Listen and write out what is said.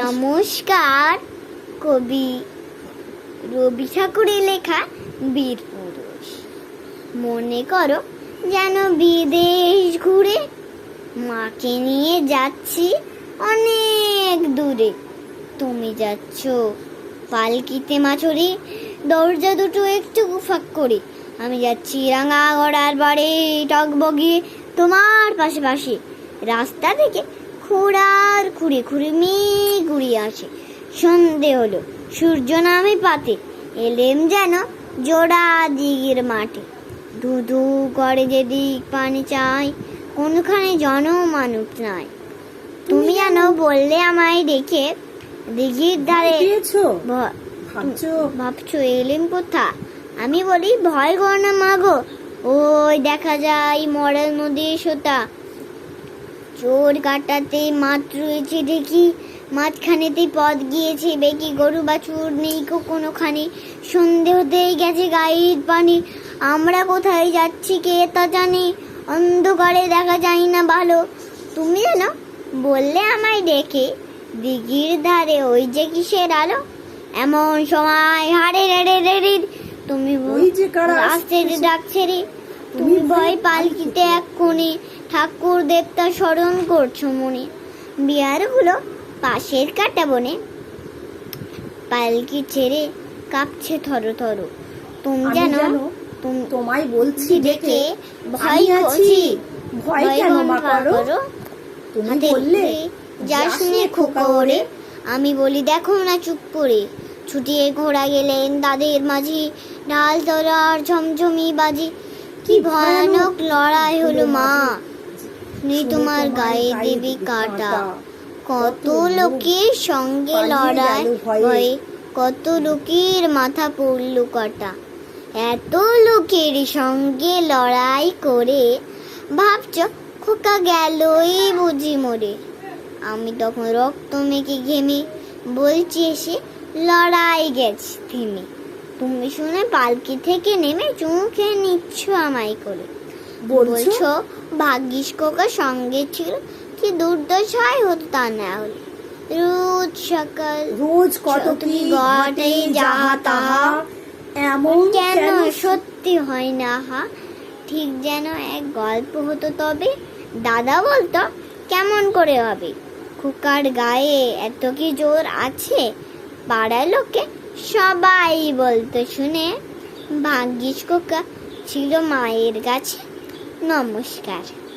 নমস্কার। কবি রবি ঠাকুরের লেখা বীর পুরুষ। মনে করো যেন বিদেশ ঘুরে মাকে নিয়ে যাচ্ছি অনেক দূরে। তুমি যাচ্ছ পালকিতে মাছরে, দরজা দুটো একটু ফাঁক করে। আমি যাচ্ছি রাঙা গড়ার বাড়ি টকবগিয়ে তোমার পাশে পাশে। রাস্তা থেকে খুঁড়ার খুঁড়ে খুঁড়ে মেঘ ঘুরিয়ে আসে। সন্ধে হলো সূর্য নামে পাতে এলেম যেন জোড়া দিগের মাঠে। ধু ধু করে যেদিক পানি চাই কোনখানে জন মানুষ নাই। তুমি যেন বললে আমায় দেখে দিঘির ধারে ভাবছ? এলেম কোথা? আমি বলি ভয় কর না মাগো ওই দেখা যায় মরার নদীর সোতা চোর কাটাতে মাত্র রয়েছে দেখি। মাঝখানেতে পথ গিয়েছে বেকি গরু বা বাছুর নেই কোনোখানে। সন্ধে হতেই গেছে গাইড পানি। আমরা কোথায় যাচ্ছি কে তা জানে। অন্ধকারে দেখা যায় না ভালো। তুমি জানো বললে আমায় ডেকে। দিঘির ধারে ওই যে কিসের আলো? এমন সময় হারে রে রে রে রে তুমি আসতে ডাকছে রে। তুমি ভয় পালকিতে এক কোণে। ঠাকুর দেবতা স্মরণ করছ মনে। বিহারগুলো পাশের কাটা বনে। পালকি ছেড়ে কাঁপছে থরো থরো। তুমি জানো জানো তুমি তোমায় বলছি দেখে ডেকে ভয় আছি। ভয় কেন মা করো? তুমি বললে যা শুনে খোকা ওরে আমি বলি দেখো না চুপ করে। ছুটিয়ে ঘোড়া গেলেন তাদের মাঝি। ডাল তলার ঝমঝমি বাজি। কি ভয়ানক লড়াই হলো মা। নেই তোমার গায়ে দেবী কাটা। কত লোকের সঙ্গে লড়াই। ভয়ে কত লোকের মাথা পড়ল কাটা। এত লোকের সঙ্গে লড়াই করে ভাবছ খোকা গেলই বুঝি মরে আমি তখন রক্ত মেখে ঘেমে বলছি এসে লড়াই গেছে থেমে তুমি শুনে পালকি থেকে নেমে চুমু খেয়ে নিচ্ছ আমায় করে। বলছো? ভাগ্যিস কোকা সঙ্গে ছিল কি দুর্দশায় হতো তা না হলে। রোজ সকাল রোজ কত কি ঘটে যাহা তাহা এমন কেন কেন সত্যি হয় না হা? ঠিক যেন এক গল্প হতো তবে দাদা বলতো কেমন করে হবে? খোকার গায়ে এত কি জোর আছে? পাড়ার লোকে সবাই বলতো শুনে ভাগ্যিস খোকা ছিল মায়ের কাছে নমস্কার।